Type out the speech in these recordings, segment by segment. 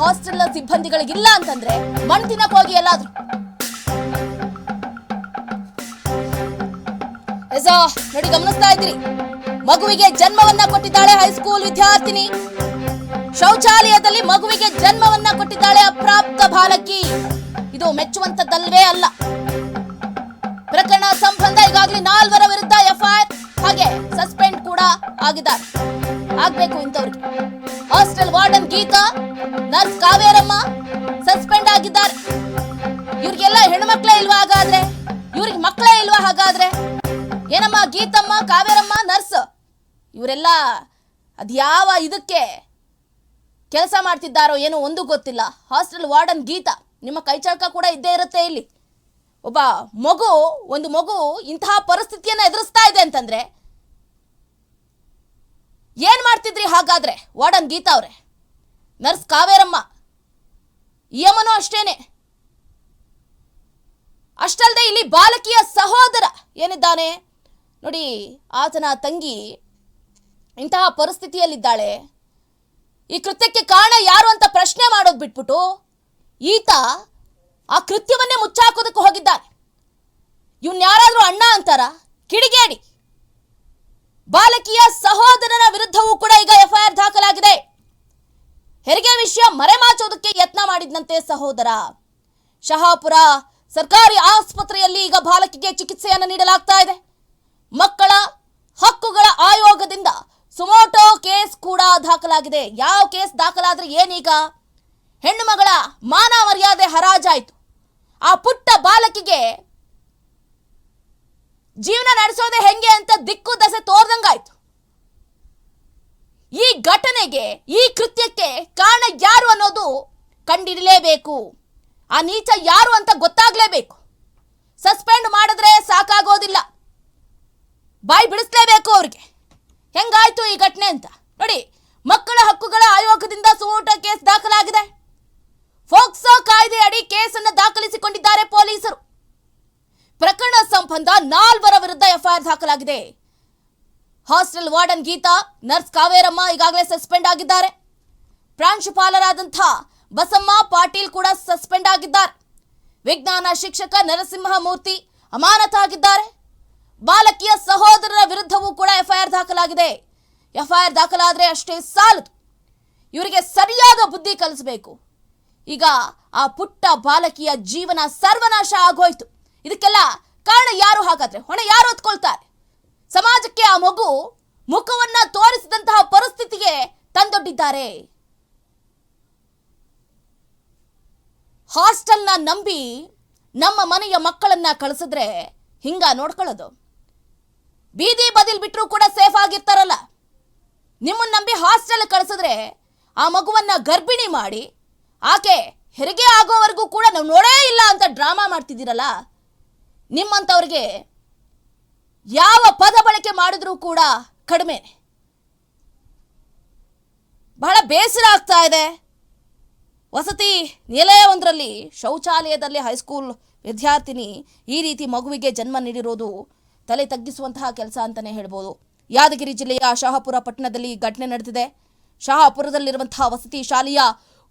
Hostel ಸಿಬ್ಬಂದಿಗಳಿಗಿಲ್ಲ ಅಂತಂದ್ರೆ ಮಣ್ಣು ತಿನ್ನಕ್ ಹೋಗಿ ಎಲ್ಲಾದ್ರೂ ನೋಡಿ ಗಮನಿಸ್ತಾ ಇದ್ರಿ ಮಗುವಿಗೆ ಜನ್ಮವನ್ನ ಕೊಟ್ಟಿದ್ದಾಳೆ ಹೈಸ್ಕೂಲ್ ವಿದ್ಯಾರ್ಥಿನಿ. ಶೌಚಾಲಯದಲ್ಲಿ ಮಗುವಿಗೆ ಜನ್ಮವನ್ನ ಕೊಟ್ಟಿದ್ದಾಳೆ ಅಪ್ರಾಪ್ತ ಬಾಲಕಿ. ಇದು ಮೆಚ್ಚುವಂತದ್ದಲ್ವೇ ಅಲ್ಲ. ಪ್ರಕರಣ ಸಂಬಂಧ ಈಗಾಗಲೇ ನಾಲ್ವರ ವಿರುದ್ಧ ಎಫ್ಐಆರ್ ಹಾಗೆ ಸಸ್ಪೆಂಡ್ ಕೂಡ ಆಗಿದ್ದಾರೆ. ಆಗ್ಬೇಕು ಇಂಥವ್ರಿಗೆ hostel warden Geetha nurse Kaveramma suspend ಆಗಿದ್ದಾರೆ. ಇವ್ರಿಗೆಲ್ಲ ಹೆಣ್ಮಕ್ಳೇ ಇಲ್ವಾ ಹಾಗಾದ್ರೆ? ಇವ್ರಿಗೆ ಮಕ್ಕಳೇ ಇಲ್ವಾ ಹಾಗಾದ್ರೆ? ಏನಮ್ಮ ಗೀತಮ್ಮ, ಕಾವೇರಮ್ಮ ನರ್ಸ್ ಇವರೆಲ್ಲ ಅದ್ಯಾವ ಇದಕ್ಕೆ ಕೆಲಸ ಮಾಡ್ತಿದ್ದಾರೋ ಏನೋ ಒಂದು ಗೊತ್ತಿಲ್ಲ. ಹಾಸ್ಟೆಲ್ ವಾರ್ಡನ್ ಗೀತಾ, ನಿಮ್ಮ ಕೈಚಳಕ ಕೂಡ ಇದ್ದೇ ಇರುತ್ತೆ ಇಲ್ಲಿ. ಒಬ್ಬ ಮಗು, ಒಂದು ಮಗು ಇಂತಹ ಪರಿಸ್ಥಿತಿಯನ್ನ ಎದುರಿಸ್ತಾ ಇದೆ ಅಂತಂದ್ರೆ ಏನ್ ಮಾಡ್ತಿದ್ರಿ ಹಾಗಾದ್ರೆ? ವಾರ್ಡನ್ ಗೀತಾ ಅವ್ರೆ. ನರ್ಸ್ ಕಾವೇರಮ್ಮ. ಯಮನೂ ಅಷ್ಟೇನೆ. ಅಷ್ಟಲ್ಲದೆ ಇಲ್ಲಿ ಬಾಲಕಿಯ ಸಹೋದರ ಏನಿದ್ದಾನೆ? ನೋಡಿ, ಆತನ ತಂಗಿ ಇಂತಹ ಪರಿಸ್ಥಿತಿಯಲ್ಲಿದ್ದಾಳೆ. ಈ ಕೃತ್ಯಕ್ಕೆ ಕಾರಣ ಯಾರು ಅಂತ ಪ್ರಶ್ನೆ ಮಾಡೋದು ಬಿಟ್ಬಿಟ್ಟು ಈತ ಆ ಕೃತ್ಯವನ್ನೇ ಮುಚ್ಚಾಕೋದಕ್ಕೆ ಹೋಗಿದ್ದಾನೆ. ಇವನ್ ಯಾರಾದರೂ ಅಣ್ಣ ಅಂತಾರ? ಕಿಡಿಗೇಡಿ. ಬಾಲಕಿಯ ಸಹೋದರನ ವಿರುದ್ಧವೂ ಕೂಡ ಈಗ ಎಫ್ಐಆರ್ ದಾಖಲಾಗಿದೆ. ಹೆರಿಗೆ ವಿಷಯ ಮರೆಮಾಚೋದಕ್ಕೆ ಯತ್ನ ಮಾಡಿದಂತೆ ಸಹೋದರ. ಶಹಾಪುರ ಸರ್ಕಾರಿ ಆಸ್ಪತ್ರೆಯಲ್ಲಿ ಈಗ ಬಾಲಕಿಗೆ ಚಿಕಿತ್ಸೆಯನ್ನು ನೀಡಲಾಗ್ತಾ ಇದೆ. ಮಕ್ಕಳ ಹಕ್ಕುಗಳ ಆಯೋಗದಿಂದ ಸುಮೋಟೋ ಕೇಸ್ ಕೂಡ ದಾಖಲಾಗಿದೆ. ಯಾವ ಕೇಸ್ ದಾಖಲಾದ್ರೆ ಏನೀಗ? ಹೆಣ್ಣು ಮಗಳ ಮಾನ ಮರ್ಯಾದೆ ಹರಾಜಾಯಿತು. ಆ ಪುಟ್ಟ ಬಾಲಕಿಗೆ ಜೀವನ ನಡೆಸೋದೆ ಹೆಂಗೆ ಅಂತ ದಿಕ್ಕು ದಸೆ ತೋರ್ದಂಗಾಯ್ತು. ಈ ಘಟನೆಗೆ, ಈ ಕೃತ್ಯಕ್ಕೆ ಕಾರಣ ಯಾರು ಅನ್ನೋದು ಕಂಡಿಡಲೇಬೇಕು. ಆ ನೀಚ ಯಾರು ಅಂತ ಗೊತ್ತಾಗ್ಲೇಬೇಕು. ಸಸ್ಪೆಂಡ್ ಮಾಡಿದ್ರೆ ಸಾಕಾಗೋದಿಲ್ಲ. ಬಾಯಿ ಬಿಡಿಸ್ಲೇಬೇಕು ಅವ್ರಿಗೆ. ಹೆಂಗಾಯ್ತು ಈ ಘಟನೆ ಅಂತ. ನೋಡಿ, ಮಕ್ಕಳ ಹಕ್ಕುಗಳ ಆಯೋಗದಿಂದ ಸುಮೋಟ ಕೇಸ್ ದಾಖಲಾಗಿದೆ. ಫೋಕ್ಸೋ ಕಾಯ್ದೆ ಅಡಿ ಕೇಸನ್ನು ದಾಖಲಿಸಿಕೊಂಡಿದ್ದಾರೆ ಪೊಲೀಸರು. ಪ್ರಕರಣ ಸಂಬಂಧ ನಾಲ್ವರ ಎಫ್ಐಆರ್ ದಾಖಲಾಗಿದೆ. Hostel warden Geetha, nurse Kaveramma ಈಗಾಗಲೇ ಸಸ್ಪೆಂಡ್ ಆಗಿದ್ದಾರೆ. ಪ್ರಾಂಶುಪಾಲರಾದಂಥ ಬಸಮ್ಮ ಪಾಟೀಲ್ ಕೂಡ ಸಸ್ಪೆಂಡ್ ಆಗಿದ್ದಾರೆ. ವಿಜ್ಞಾನ ಶಿಕ್ಷಕ ನರಸಿಂಹಮೂರ್ತಿ ಅಮಾನತಾಗಿದ್ದಾರೆ. ಬಾಲಕಿಯ ಸಹೋದರರ ವಿರುದ್ಧವೂ ಕೂಡ ಎಫ್ಐಆರ್ ದಾಖಲಾಗಿದೆ. ಎಫ್ಐಆರ್ ದಾಖಲಾದ್ರೆ ಅಷ್ಟೇ ಸಾಲದು. ಇವರಿಗೆ ಸರಿಯಾದ ಬುದ್ಧಿ ಕಲಿಸಬೇಕು. ಈಗ ಆ ಪುಟ್ಟ ಬಾಲಕಿಯ ಜೀವನ ಸರ್ವನಾಶ ಆಗೋಯ್ತು. ಇದಕ್ಕೆಲ್ಲ ಕಾರಣ ಯಾರು ಹಾಗಾದ್ರೆ? ಹೊಣೆ ಯಾರು ಹೊತ್ಕೊಳ್ತಾರೆ? ಸಮಾಜಕ್ಕೆ ಆ ಮಗು ಮುಖವನ್ನ ತೋರಿಸಿದಂತಹ ಪರಿಸ್ಥಿತಿಗೆ ತಂದೊಡ್ಡಿದ್ದಾರೆ. ಹಾಸ್ಟೆಲ್ನ ನಂಬಿ ನಮ್ಮ ಮನೆಯ ಮಕ್ಕಳನ್ನ ಕಳಿಸಿದ್ರೆ ಹಿಂಗ ನೋಡ್ಕೊಳ್ಳೋದು. ಬೀದಿ ಬದಿಲ್ ಬಿಟ್ಟರು ಕೂಡ ಸೇಫ್ ಆಗಿರ್ತಾರಲ್ಲ. ನಿಮ್ಮನ್ನ ನಂಬಿ ಹಾಸ್ಟೆಲ್ ಕಳಿಸಿದ್ರೆ ಆ ಮಗುವನ್ನ ಗರ್ಭಿಣಿ ಮಾಡಿ, ಆಕೆ ಹೆರಿಗೆ ಆಗೋವರೆಗೂ ಕೂಡ ನಾವು ನೋಡೇ ಇಲ್ಲ ಅಂತ ಡ್ರಾಮಾ ಮಾಡ್ತಿದ್ದೀರಲ್ಲ? ನಿಮ್ಮಂಥವ್ರಿಗೆ ಯಾವ ಪದ ಬಳಕೆ ಮಾಡಿದ್ರೂ ಕೂಡ ಕಡಿಮೆ. ಬಹಳ ಬೇಸರ ಆಗ್ತಾ ಇದೆ. ವಸತಿ ನಿಲಯವೊಂದರಲ್ಲಿ ಶೌಚಾಲಯದಲ್ಲಿ ಹೈಸ್ಕೂಲ್ ವಿದ್ಯಾರ್ಥಿನಿ ಈ ರೀತಿ ಮಗುವಿಗೆ ಜನ್ಮ ನೀಡಿರೋದು ತಲೆ ತಗ್ಗಿಸುವಂತಹ ಕೆಲಸ ಅಂತಲೇ ಹೇಳ್ಬೋದು. ಯಾದಗಿರಿ ಜಿಲ್ಲೆಯ ಶಹಾಪುರ ಪಟ್ಟಣದಲ್ಲಿ ಘಟನೆ ನಡೆದಿದೆ. ಶಹಾಪುರದಲ್ಲಿರುವಂತಹ ವಸತಿ ಶಾಲೆಯ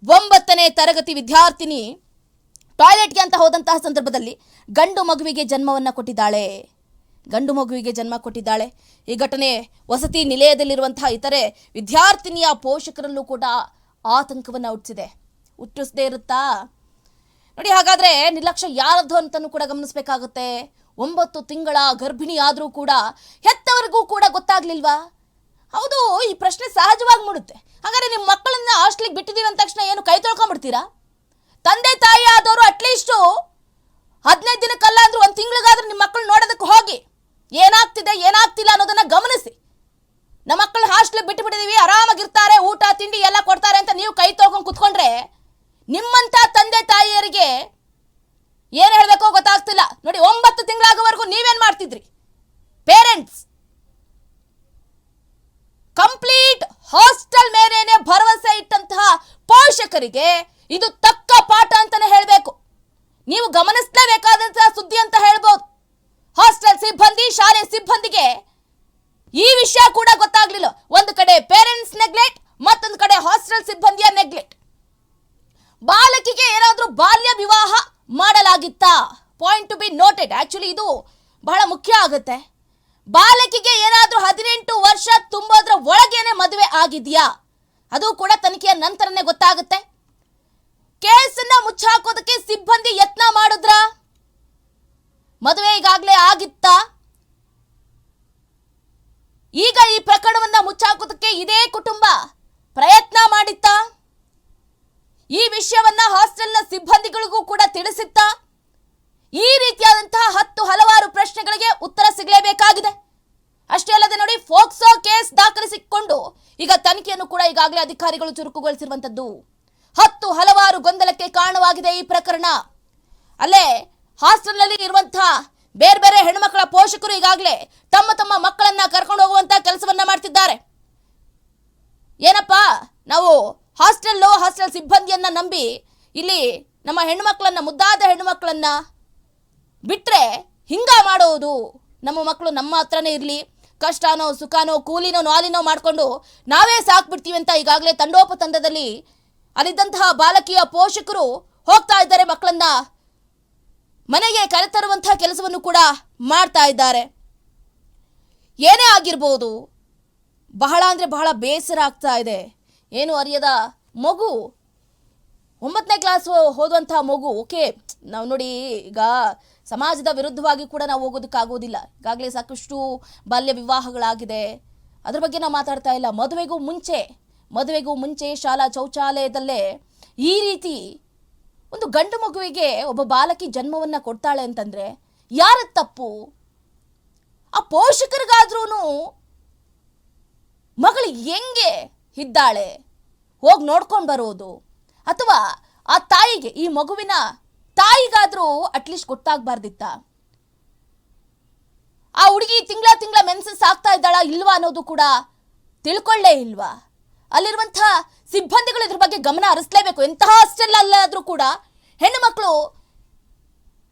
ಒಂಬತ್ತನೇ ತರಗತಿ ವಿದ್ಯಾರ್ಥಿನಿ ಟಾಯ್ಲೆಟ್ಗೆ ಅಂತ ಹೋದಂತಹ ಸಂದರ್ಭದಲ್ಲಿ ಗಂಡು ಮಗುವಿಗೆ ಜನ್ಮವನ್ನು ಕೊಟ್ಟಿದ್ದಾಳೆ. ಗಂಡು ಮಗುವಿಗೆ ಜನ್ಮ ಕೊಟ್ಟಿದ್ದಾಳೆ. ಈ ಘಟನೆ ವಸತಿ ನಿಲಯದಲ್ಲಿರುವಂತಹ ಇತರೆ ವಿದ್ಯಾರ್ಥಿನಿಯ ಪೋಷಕರಲ್ಲೂ ಕೂಡ ಆತಂಕವನ್ನು ಹುಟ್ಟಿಸಿದೆ. ಹುಟ್ಟಿಸದೇ ಇರುತ್ತಾ? ನೋಡಿ, ಹಾಗಾದರೆ ನಿರ್ಲಕ್ಷ್ಯ ಯಾರದ್ದು ಅಂತಲೂ ಕೂಡ ಗಮನಿಸಬೇಕಾಗುತ್ತೆ. ಒಂಬತ್ತು ತಿಂಗಳ ಗರ್ಭಿಣಿ ಆದರೂ ಕೂಡ ಹೆತ್ತವರಿಗೂ ಕೂಡ ಗೊತ್ತಾಗ್ಲಿಲ್ವಾ? ಹೌದು, ಈ ಪ್ರಶ್ನೆ ಸಹಜವಾಗಿ ಮೂಡುತ್ತೆ. ಹಾಗಾದ್ರೆ ನಿಮ್ಮ ಮಕ್ಕಳನ್ನ ಹಾಸ್ಟೆಲ್ಗೆ ಬಿಟ್ಟಿದ್ದೀವಿ ಅಂದ ತಕ್ಷಣ ಏನು ಕೈ ತೊಳ್ಕೊಂಡ್ಬಿಡ್ತೀರಾ ತಂದೆ ತಾಯಿ ಆದವರು ಅಟ್ಲೀಸ್ಟು ಹದಿನೈದು ದಿನಕ್ಕಲ್ಲ ಅಂದ್ರೆ ಒಂದು ತಿಂಗಳಿಗಾದ್ರೂ ನಿಮ್ಮ ಮಕ್ಕಳು ನೋಡೋದಕ್ಕೆ ಹೋಗಿ ಏನಾಗ್ತಿದೆ ಏನಾಗ್ತಿಲ್ಲ ಅನ್ನೋದನ್ನ ಗಮನಿಸಿ ನಮ್ಮ ಮಕ್ಕಳು ಹಾಸ್ಟೆಲ್ ಬಿಟ್ಟು ಬಿಟ್ಟಿದೀವಿ ಆರಾಮಾಗಿರ್ತಾರೆ ಊಟ ತಿಂಡಿ ಎಲ್ಲ ಕೊಡ್ತಾರೆ ಅಂತ ನೀವು ಕೈ ತೊಳ್ಕೊಂಡು ಕುತ್ಕೊಂಡ್ರೆ ನಿಮ್ಮಂತ ತಂದೆ ತಾಯಿಯರಿಗೆ ಏನು ಹೇಳಬೇಕೋ ಗೊತ್ತಾಗ್ತಿಲ್ಲ. ನೋಡಿ, ಒಂಬತ್ತು ತಿಂಗಳಾಗೋವರೆಗೂ ನೀವೇನ್ ಮಾಡ್ತಿದ್ರಿ? ಪೇರೆಂಟ್ಸ್ ಕಂಪ್ಲೀಟ್ ಹಾಸ್ಟೆಲ್ ಮೇಲೇನೆ ಭರವಸೆ ಇಟ್ಟಂತಹ ಪೋಷಕರಿಗೆ ಇದು ತಕ್ಕ ಪಾಠ ಅಂತಾನೆ ಹೇಳಬೇಕು ನೀವು ಗಮನಿಸಲೇಬೇಕಾದಂತಹ ಸುದ್ದಿ ಅಂತ ಹೇಳ್ಬೋದು ಹಾಸ್ಟೆಲ್ ಸಿಬ್ಬಂದಿ ಶಾಲೆ ಸಿಬ್ಬಂದಿಗೆ ಈ ವಿಷಯ ಕೂಡ ಗೊತ್ತಾಗ್ಲಿಲ್ಲ ಒಂದು ಕಡೆ ಪೇರೆಂಟ್ಸ್ ನೆಗ್ಲೆಕ್ಟ್ ಮತ್ತೊಂದು ಕಡೆ ಹಾಸ್ಟೆಲ್ ಸಿಬ್ಬಂದಿಯ ನೆಗ್ಲೆಕ್ಟ್ ಬಾಲ್ಯ ವಿವಾಹ ಮಾಡಲಾಗಿತ್ತ point to be noted actually ಇದು ಬಹಳ ಮುಖ್ಯ ಆಗುತ್ತೆ. ಬಾಲಕಿಗೆ ಏನಾದರೂ ಹದಿನೆಂಟು ವರ್ಷ ತುಂಬೋದ್ರ ಒಳಗೇನೆ ಮದುವೆ ಆಗಿದೆಯಾ? ಅದು ಕೂಡ ತನಿಖೆಯ ನಂತರನೇ ಗೊತ್ತಾಗುತ್ತೆ. ಕೇಸನ್ನ ಮುಚ್ಚಾಕೋದಕ್ಕೆ ಸಿಬ್ಬಂದಿ ಯತ್ನ ಮಾಡಿದ್ರ? ಮದುವೆ ಈಗಾಗಲೇ ಆಗಿತ್ತಾ? ಈಗ ಈ ಪ್ರಕರಣವನ್ನ ಮುಚ್ಚಾಕೋದಕ್ಕೆ ಇದೇ ಕುಟುಂಬ ಪ್ರಯತ್ನ ಮಾಡಿತ್ತಾ? ಈ ವಿಷಯವನ್ನ ಹಾಸ್ಟೆಲ್ನ ಸಿಬ್ಬಂದಿಗಳಿಗೂ ಕೂಡ ತಿಳಿಸಿತ್ತಾ? ಈ ರೀತಿಯಾದಂತಹ ಹತ್ತು ಹಲವಾರು ಪ್ರಶ್ನೆಗಳಿಗೆ ಉತ್ತರ ಸಿಗಲೇಬೇಕಾಗಿದೆ. ಅಷ್ಟೇ ಅಲ್ಲದೆ ನೋಡಿ, ಫೋಕ್ಸೋ ಕೇಸ್ ದಾಖಲಿಸಿಕೊಂಡು ಈಗ ತನಿಖೆಯನ್ನು ಕೂಡ ಈಗಾಗಲೇ ಅಧಿಕಾರಿಗಳು ಚುರುಕುಗೊಳಿಸಿರುವಂತದ್ದು ಹತ್ತು ಹಲವಾರು ಗೊಂದಲಕ್ಕೆ ಕಾರಣವಾಗಿದೆ ಈ ಪ್ರಕರಣ. ಅಲ್ಲೇ ಹಾಸ್ಟೆಲ್ನಲ್ಲಿ ಇರುವಂತಹ ಬೇರೆ ಬೇರೆ ಹೆಣ್ಮಕ್ಕಳ ಪೋಷಕರು ಈಗಾಗಲೇ ತಮ್ಮ ತಮ್ಮ ಮಕ್ಕಳನ್ನ ಕರ್ಕೊಂಡು ಹೋಗುವಂತಹ ಕೆಲಸವನ್ನ ಮಾಡ್ತಿದ್ದಾರೆ. ಏನಪ್ಪಾ, ನಾವು ಹಾಸ್ಟೆಲ್ಲು ಹಾಸ್ಟೆಲ್ ಸಿಬ್ಬಂದಿಯನ್ನ ನಂಬಿ ಇಲ್ಲಿ ನಮ್ಮ ಹೆಣ್ಮಕ್ಳನ್ನ, ಮುದ್ದಾದ ಹೆಣ್ಮಕ್ಳನ್ನ ಬಿಟ್ರೆ ಹಿಂಗ ಮಾಡೋದು. ನಮ್ಮ ಮಕ್ಕಳು ನಮ್ಮ ಹತ್ರನೇ ಇರಲಿ. ಕಷ್ಟನೋ, ಸುಖನೋ, ಕೂಲಿನೋ, ನಾಲಿನೋ ಮಾಡಿಕೊಂಡು ನಾವೇ ಸಾಕ್ಬಿಡ್ತೀವಿ ಅಂತ ಈಗಾಗಲೇ ತಂಡೋಪತಂಡದಲ್ಲಿ ಅಲ್ಲಿದ್ದಂತಹ ಬಾಲಕಿಯ ಪೋಷಕರು ಹೋಗ್ತಾ ಇದ್ದಾರೆ ಮಕ್ಕಳನ್ನ. ಮನೆಗೆ ಕರೆತರುವಂತಹ ಕೆಲಸವನ್ನು ಕೂಡ ಮಾಡ್ತಾ ಇದ್ದಾರೆ. ಏನೇ ಆಗಿರ್ಬೋದು, ಬಹಳ ಅಂದರೆ ಬಹಳ ಬೇಸರ ಆಗ್ತಾ ಇದೆ. ಏನು ಅರಿಯದ ಮಗು, ಒಂಬತ್ತನೇ ಕ್ಲಾಸ್ ಹೋದಂಥ ಮಗು, ಓಕೆ, ನಾವು ನೋಡಿ ಈಗ ಸಮಾಜದ ವಿರುದ್ಧವಾಗಿ ಕೂಡ ನಾವು ಹೋಗೋದಕ್ಕಾಗೋದಿಲ್ಲ. ಈಗಾಗಲೇ ಸಾಕಷ್ಟು ಬಾಲ್ಯ ವಿವಾಹಗಳಾಗಿದೆ. ಅದ್ರ ಬಗ್ಗೆ ನಾವು ಮಾತಾಡ್ತಾ ಇಲ್ಲ. ಮದುವೆಗೂ ಮುಂಚೆ ಮದುವೆಗೂ ಮುಂಚೆ ಶಾಲಾ ಶೌಚಾಲಯದಲ್ಲೇ ಈ ರೀತಿ ಒಂದು ಗಂಡು ಮಗುವಿಗೆ ಒಬ್ಬ ಬಾಲಕಿ ಜನ್ಮವನ್ನ ಕೊಡ್ತಾಳೆ ಅಂತಂದ್ರೆ ಯಾರ ತಪ್ಪು? ಆ ಪೋಷಕರಿಗಾದ್ರೂ ಮಗಳು ಹೆಂಗೆ ಇದ್ದಾಳೆ? ಹೋಗಿ ನೋಡ್ಕೊಂಡು ಬರೋದು. ಅಥವಾ ಆ ತಾಯಿಗೆ ಈ ಮಗುವಿನ ತಾಯಿಗಾದ್ರೂ ಅಟ್ಲೀಸ್ಟ್ ಗೊತ್ತಾಗ್ಬಾರ್ದಿತ್ತ? ಆ ಹುಡುಗಿ ತಿಂಗಳ ತಿಂಗಳ ಮೆನ್ಸಸ್ ಆಗ್ತಾ ಇದ್ದಾಳ ಇಲ್ವಾ ಅನ್ನೋದು ಕೂಡ ತಿಳ್ಕೊಳ್ಳೇ ಇಲ್ವಾ? ಅಲ್ಲಿರುವಂತಹ ಸಿಬ್ಬಂದಿಗಳು ಇದ್ರ ಬಗ್ಗೆ ಗಮನ ಹರಿಸ್ಲೇಬೇಕು. ಎಂತಹ ಹಾಸ್ಟೆಲ್ ಅಲ್ಲಾದ್ರೂ ಕೂಡ ಹೆಣ್ಣು ಮಕ್ಕಳು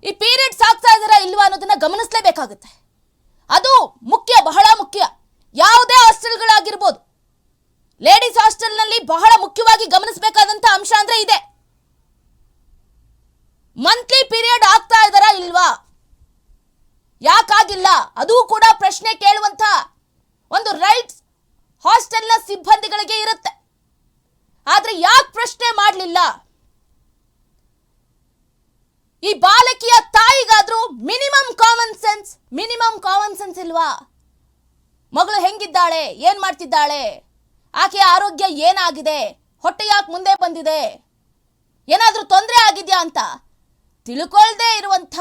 ಈ ಪೀರಿಯಡ್ಸ್ ಆಗ್ತಾ ಇದ್ದಾರಾ ಇಲ್ವಾ ಅನ್ನೋದನ್ನ ಗಮನಿಸಲೇಬೇಕಾಗುತ್ತೆ. ಅದು ಮುಖ್ಯ, ಬಹಳ ಮುಖ್ಯ. ಯಾವುದೇ ಹಾಸ್ಟೆಲ್ಗಳಾಗಿರ್ಬೋದು ಲೇಡೀಸ್ ಹಾಸ್ಟೆಲ್ನಲ್ಲಿ ಬಹಳ ಮುಖ್ಯವಾಗಿ ಗಮನಿಸಬೇಕಾದಂತ ಅಂಶ ಅಂದರೆ ಇದೆ. ಮಂತ್ಲಿ ಪೀರಿಯಡ್ ಆಗ್ತಾ ಇದ್ದಾರಾ ಇಲ್ವಾ? ಯಾಕಾಗಿಲ್ಲ? ಅದು ಕೂಡ ಪ್ರಶ್ನೆ ಕೇಳುವಂತ ಒಂದು ರೈಟ್ಸ್ ಹಾಸ್ಟೆಲ್ನ ಸಿಬ್ಬಂದಿಗಳಿಗೆ ಇರುತ್ತೆ. ಆದ್ರೆ ಯಾಕೆ ಪ್ರಶ್ನೆ ಮಾಡಲಿಲ್ಲ? ಈ ಬಾಲಕಿಯ ತಾಯಿಗಾದ್ರೂ minimum common sense, minimum common sense ಇಲ್ವಾ? ಮಗಳು ಹೆಂಗಿದ್ದಾಳೆ? ಏನ್ ಮಾಡ್ತಿದ್ದಾಳೆ? ಆಕೆಯ ಆರೋಗ್ಯ ಏನಾಗಿದೆ? ಹೊಟ್ಟೆ ಯಾಕೆ ಮುಂದೆ ಬಂದಿದೆ? ಏನಾದರೂ ತೊಂದರೆ ಆಗಿದ್ಯಾ ಅಂತ? ತಿಳ್ಕೊಳ್ದೇ ಇರುವಂಥ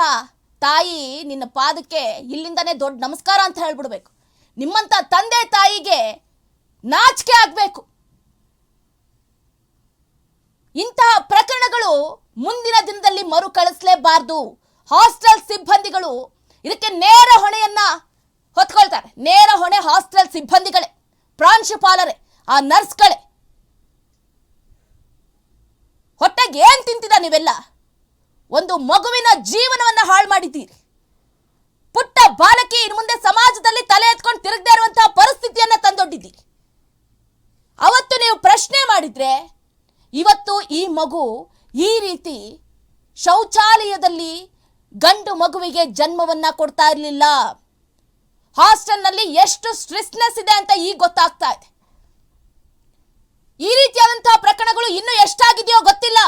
ತಾಯಿ ನಿನ್ನ ಪಾದಕ್ಕೆ ಇಲ್ಲಿಂದನೇ ದೊಡ್ಡ ನಮಸ್ಕಾರ ಅಂತ ಹೇಳ್ಬಿಡ್ಬೇಕು. ನಿಮ್ಮಂಥ ತಂದೆ ತಾಯಿಗೆ ನಾಚಿಕೆ ಆಗಬೇಕು. ಇಂತಹ ಪ್ರಕರಣಗಳು ಮುಂದಿನ ದಿನದಲ್ಲಿ ಮರುಕಳಿಸಲೇಬಾರದು ಹಾಸ್ಟೆಲ್ ಸಿಬ್ಬಂದಿಗಳು ಇದಕ್ಕೆ ನೇರ ಹೊಣೆಯನ್ನ ಹೊತ್ಕೊಳ್ತಾರೆ. ನೇರ ಹೊಣೆ ಹಾಸ್ಟೆಲ್ ಸಿಬ್ಬಂದಿಗಳೇ, ಪ್ರಾಂಶುಪಾಲರೇ, ಆ ನರ್ಸ್ಗಳೇ. ಹೊಟ್ಟೆಗೆ ಏನು ತಿಂತಿದ ನೀವೆಲ್ಲ? ಒಂದು ಮಗುವಿನ ಜೀವನವನ್ನ ಹಾಳು ಮಾಡಿದ್ದೀರಿ. ಪುಟ್ಟ ಬಾಲಕಿ ಇನ್ನು ಮುಂದೆ ಸಮಾಜದಲ್ಲಿ ತಲೆ ಎತ್ಕೊಂಡು ತಿರುಗದೇ ಇರುವಂತಹ ಪರಿಸ್ಥಿತಿಯನ್ನ ತಂದೊಡ್ಡಿದ್ದೀರಿ. ಅವತ್ತು ನೀವು ಪ್ರಶ್ನೆ ಮಾಡಿದ್ರೆ, ಇವತ್ತು ಈ ಮಗು ಈ ರೀತಿ ಶೌಚಾಲಯದಲ್ಲಿ ಗಂಡು ಮಗುವಿಗೆ ಜನ್ಮವನ್ನ ಕೊಡ್ತಾ ಇರಲಿಲ್ಲ. ಹಾಸ್ಟೆಲ್ನಲ್ಲಿ ಎಷ್ಟು ಸ್ಟ್ರೆಸ್ನೆಸ್ ಇದೆ ಅಂತ ಈಗ ಗೊತ್ತಾಗ್ತಾ ಇದೆ. ಈ ರೀತಿಯಾದಂತಹ ಪ್ರಕರಣಗಳು ಇನ್ನೂ ಎಷ್ಟಾಗಿದೆಯೋ ಗೊತ್ತಿಲ್ಲ.